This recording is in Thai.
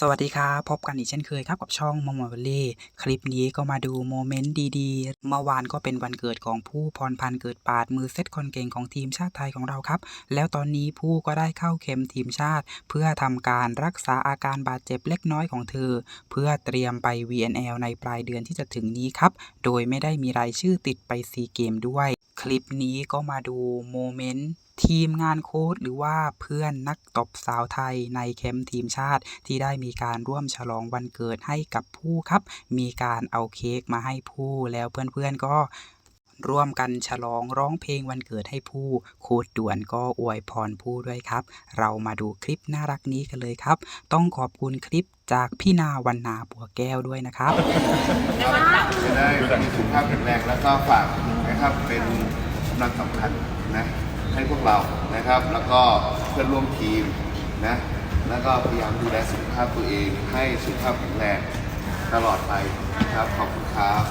สวัสดีครับพบกันอีกเช่นเคยครับกับช่องมอมอเวลลี่คลิปนี้ก็มาดูโมเมนต์ดีๆ เมื่อวานก็เป็นวันเกิดของผู้พรพันธ์เกิดปาดมือเซตคนเก่งของทีมชาติไทยของเราครับ แล้วตอนนี้ผู้ก็ได้เข้าเข็มทีมชาติ เพื่อทำการรักษาอาการบาดเจ็บเล็กน้อยของเธอ เพื่อเตรียมไป VNL ในปลายเดือนที่จะถึงนี้ครับ โดยไม่ได้มีรายชื่อติดไปซีเกมด้วย คลิปนี้ก็มาดูโมเมนต์ทีมงานโค้ชหรือว่าเพื่อนนักตบสาวไทยในแคมป์ทีมชาติ ที่ได้มีการร่วมฉลองวันเกิดให้กับผู้ครับ มีการเอาเค้กมาให้ผู้แล้วเพื่อนๆก็ร่วมกันฉลองร้องเพลงวันเกิดให้ผู้โค้ดด่วนก็อวยพรผู้ด้วยครับ เรามาดูคลิปน่ารักนี้กันเลยครับ ต้องขอบคุณคลิปจากพี่นาวันนาบัวแก้วด้วยนะครับ จะได้มีสุขภาพแข็งแรงแล้วก็ฝาก นะครับเป็นกำลังสำคัญนะให้พวกเรานะครับ แล้วก็เพื่อนร่วมทีมนะแล้วก็พยายามดูแลสุขภาพตัวเอง ให้สุขภาพแข็งแรงตลอดไปนะครับขอบคุณครับ